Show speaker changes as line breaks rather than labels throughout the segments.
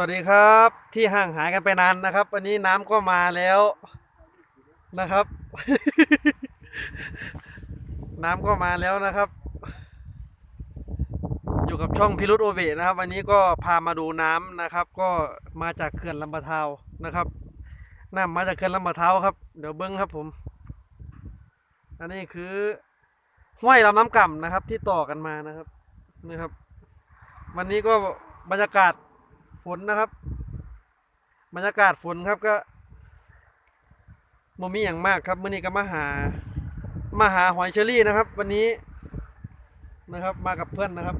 สวัสดีครับที่ห่างหายกันไปนานนะครับ วันนี้น้ำก็มาแล้วนะครับ น้ำก็มาแล้วนะครับ อยู่กับช่องพิรุธโอเบนะครับ วันนี้ก็พามาดูน้ำนะครับ ก็มาจากเขื่อนลำปะเทานะครับน้ำมาจากเขื่อนลำปะเทาครับ เดี๋ยวเบิ้งครับผม อันนี้คือห้วยลำน้ำก่ำนะครับ ที่ต่อกันมานะครับนะครับ วันนี้ก็บรรยากาศ นนะครับบรรยากาศฝนครับก็บ่มีอย่างมากครับมื่อนี้ก็มาหา มาหาหอยเชอรี่นะครับ วันนี้นะครับมากับเพื่อนนะครับ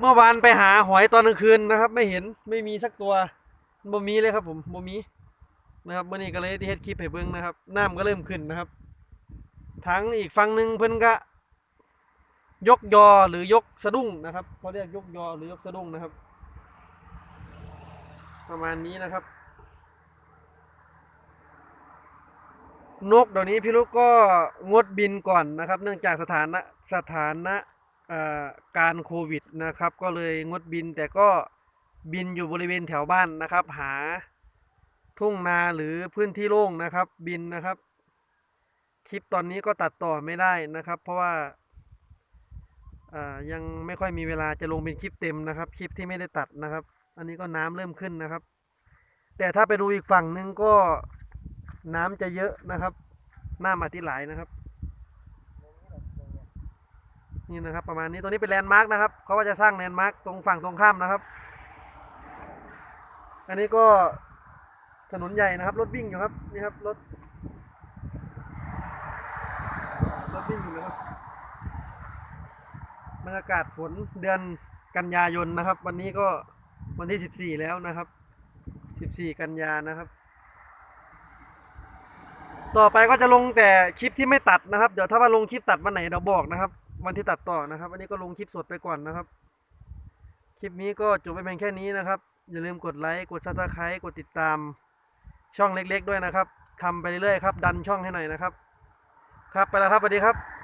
เมื่อวานไปหาหอยตอนกลางคืนนะครับ ไม่เห็นไม่มีสักตัวบ่มีเลยครับ ผมบ่มีนะครับมื่อนี้ก็เลยที่เฮ็ดคลิปให้เบิ่งนะครับน้ำก็เริ่มขึ้นนะครับทั้งอีกฝั่งหนึ่งเพิ่อนก็ ยกยอหรือยกสะดุ้งนะครับเขาเรียกยกยอหรือยกสะดุ้งนะครับ ประมาณนี้นะครับ นกเดี๋ยวนี้พี่ลูกก็งดบินก่อนนะครับ เนื่องจากสถานะสถานะการโควิดนะครับ ก็เลยงดบินแต่ก็บินอยู่บริเวณแถวบ้านนะครับ หาทุ่งนาหรือพื้นที่โล่งนะครับ บินนะครับ คลิปตอนนี้ก็ตัดต่อไม่ได้นะครับ เพราะว่า ยังไม่ค่อยมีเวลาจะลงเป็นคลิปเต็มนะครับ คลิปที่ไม่ได้ตัดนะครับ อันนี้ก็น้ำเริ่มขึ้นนะครับ แต่ถ้าไปดูอีกฝั่งนึงก็น้ำจะเยอะนะครับน้ำมาที่หลายนะครับ นี่นะครับ ประมาณนี้ตรงนี้เป็นแลนด์มาร์กนะครับเขาว่าจะสร้างแลนด์มาร์กตรงฝั่งตรงข้ามนะครับ อันนี้ก็ถนนใหญ่นะครับ รถวิ่งอยู่ครับนี่ครับรถ รถวิ่งอยู่นะครับ บรรยากาศฝนเดือนกันยายนนะครับ วันนี้ก็วันที่สิบสี่แล้วนะครับสิบสี่กันยานะครับ ต่อไปก็จะลงแต่คลิปที่ไม่ตัดนะครับ เดี๋ยวถ้าว่าลงคลิปตัดวันไหนเราบอกนะครับ วันที่ตัดต่อนะครับอันนี้ก็ลงคลิปสดไปก่อนนะครับ คลิปนี้ก็จบไปเพียงแค่นี้นะครับ อย่าลืมกดไลค์กดซับสไครต์กดติดตามช่องเล็ก ๆ ด้วยนะครับทำไปเรื่อยๆครับดันช่องให้หน่อยนะครับ ครับไปแล้วครับสวัสดีครับ